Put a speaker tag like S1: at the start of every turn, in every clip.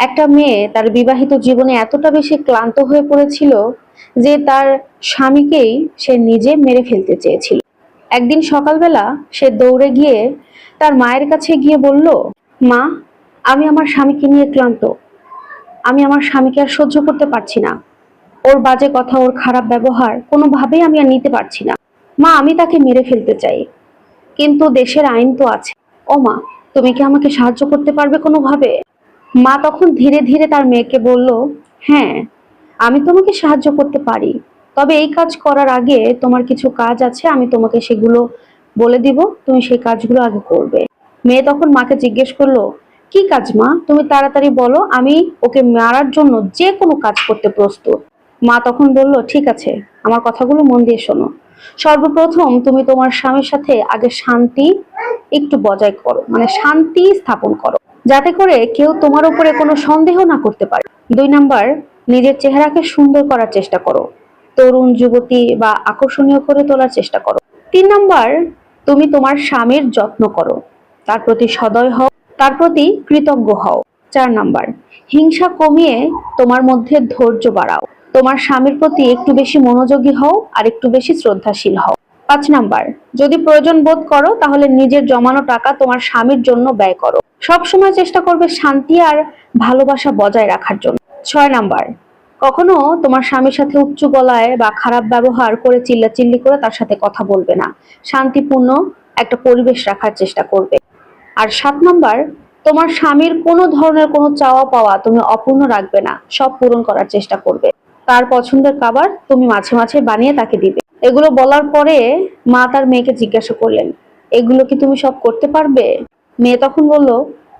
S1: একটা মেয়ে তার বিবাহিত জীবনে এতটা বেশি ক্লান্ত হয়ে পড়েছিল যে তার স্বামীকেই সে নিজে মেরে ফেলতে চেয়েছিল। একদিন সকালবেলা সে দৌড়ে গিয়ে তার মায়ের কাছে গিয়ে বলল, মা, আমি আমার স্বামীকে নিয়ে ক্লান্ত। আমি আমার স্বামীকে আর সহ্য করতে পারছি না। ওর বাজে কথা, ওর খারাপ ব্যবহার কোনোভাবেই আমি আর নিতে পারছি না। মা, আমি তাকে মেরে ফেলতে চাই। কিন্তু দেশের আইন তো আছে। ও মা তুমি কি আমাকে সাহায্য করতে পারবে কোনোভাবে? মা তখন ধীরে ধীরে তার মেয়েকে বলল হ্যাঁ আমি তোমাকে সাহায্য করতে পারি। তবে এই কাজ করার আগে তোমার কিছু কাজ আছে, আমি তোমাকে সেগুলো বলে দিব, তুমি সেই কাজগুলো আগে করবে। মেয়ে তখন মাকে জিজ্ঞেস করল, কি কাজ মা? তুমি তাড়াতাড়ি বলো, আমি ওকে মারার জন্য যে কোনো কাজ করতে প্রস্তুত। মা তখন বলল, ঠিক আছে, আমার কথাগুলো মন দিয়ে শোনো। সর্বপ্রথম তুমি তোমার স্বামীর সাথে আগে শান্তি একটু বজায় করো মানে শান্তি স্থাপন করো। যাতে করে কেউ তোমার উপরে কোনো সন্দেহ না করতে পারে। দুই নাম্বার, নিজের চেহারাকে সুন্দর করার চেষ্টা করো। তরুণ, যুবতী বা আকর্ষণীয় করে তোলার চেষ্টা করো। তিন নাম্বার, তুমি তোমার স্বামীর যত্ন করো। তার প্রতি সদয় হও, তার প্রতি কৃতজ্ঞ হও। চার নাম্বার, হিংসা কমিয়ে তোমার মধ্যে ধৈর্য বাড়াও। তোমার স্বামীর প্রতি একটু বেশি মনোযোগী হও আর একটু বেশি শ্রদ্ধাশীল হও। পাঁচ নাম্বার, যদি প্রয়োজন বোধ করো, তাহলে নিজের জমানো টাকা তোমার স্বামীর জন্য ব্যয় করো। সব সময় চেষ্টা করবে শান্তি আর ভালোবাসা বজায় রাখার জন্য। ছয় নাম্বার, কখনো তোমার স্বামীর সাথে উচ্চ গলায় বা খারাপ ব্যবহার করে চিল্লাচিল্লি করে তার সাথে কথা বলবে না। শান্তিপূর্ণ একটা পরিবেশ রাখার চেষ্টা করবে। আর সাত নাম্বার, তোমার স্বামীর কোনো ধরনের কোনো চাওয়া পাওয়া তুমি অপূর্ণ রাখবে না, সব পূরণ করার চেষ্টা করবে। তার পছন্দের খাবার তুমি মাঝে মাঝে বানিয়ে তাকে দিবে। এগুলো বলার পরে মা তার মেয়েকে জিজ্ঞাসা করলেন, এগুলো কি তুমি সব করতে পারবে? মেয়ে তখন বলল,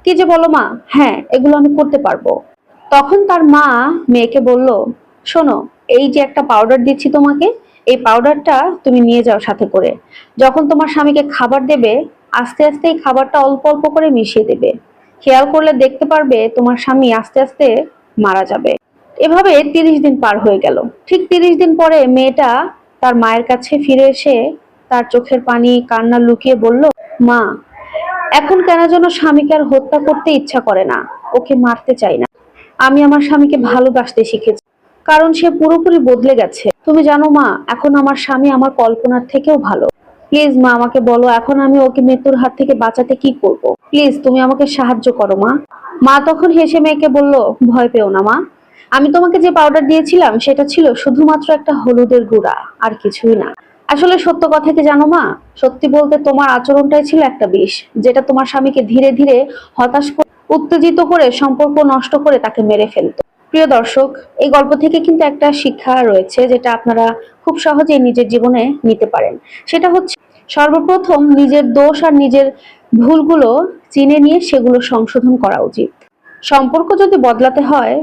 S1: কি যে বলো মা হ্যাঁ এগুলো আমি করতে পারব। তখন তার মা মেয়েকে বলল, শোনো, এই যে একটা পাউডার দিচ্ছি তোমাকে, এই পাউডারটা তুমি নিয়ে যাও সাথে করে। যখন তোমার স্বামীকে খাবার দেবে, আস্তে আস্তে এই খাবারটা অল্প অল্প করে মিশিয়ে দেবে। খেয়াল করলে দেখতে পারবে তোমার স্বামী আস্তে আস্তে মারা যাবে। এভাবে তিরিশ দিন পার হয়ে গেল। ঠিক তিরিশ দিন পরে মেয়েটা তার মায়ের কাছে ফিরে এসে তার চোখের পানি, কান্না লুকিয়ে বলল, মা, এখন কেন যেন স্বামীকে আর হত্যা করতে ইচ্ছা করে না? ওকে মারতে চাই না। আমি আমার স্বামীকে ভালোবাসতে শিখেছি। কারণ সে পুরোপুরি বদলে গেছে। তুমি জানো, মা, এখন আমার স্বামী আমার কল্পনার থেকেও ভালো। প্লিজ, মা, আমাকে বলো, এখন আমি ওকে মৃত্যুর হাত থেকে বাঁচাতে কি করব? প্লিজ, তুমি আমাকে সাহায্য করো, মা। মা তখন হেসে মেয়েকে বলল, ভয় পেও না, মা। আমি তোমাকে যে পাউডার দিয়েছিলাম, সেটা ছিল শুধুমাত্র একটা হলুদের গুঁড়া, আর কিছুই না। আসলে সত্য কথা কি জানো মা? সত্যি বলতে তোমার আচরণটাই ছিল একটা বিষ, যেটা তোমার স্বামীকে ধীরে ধীরে হতাশ উত্তেজিত করে সম্পর্ক নষ্ট করে তাকে মেরে ফেলতো। প্রিয় দর্শক, এই গল্প থেকে কিন্তু একটা শিক্ষা রয়েছে, যেটা আপনারা খুব সহজেই নিজের জীবনে নিতে পারেন। সেটা হচ্ছে, সর্বপ্রথম নিজের দোষ আর নিজের ভুলগুলো চিনে নিয়ে সেগুলো সংশোধন করা উচিত। সম্পর্ক যদি বদলাতে হয়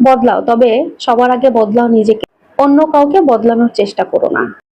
S1: বদলাও তবে সবার আগে বদলাও নিজেকে। অন্য কাউকে বদলানোর চেষ্টা করো না।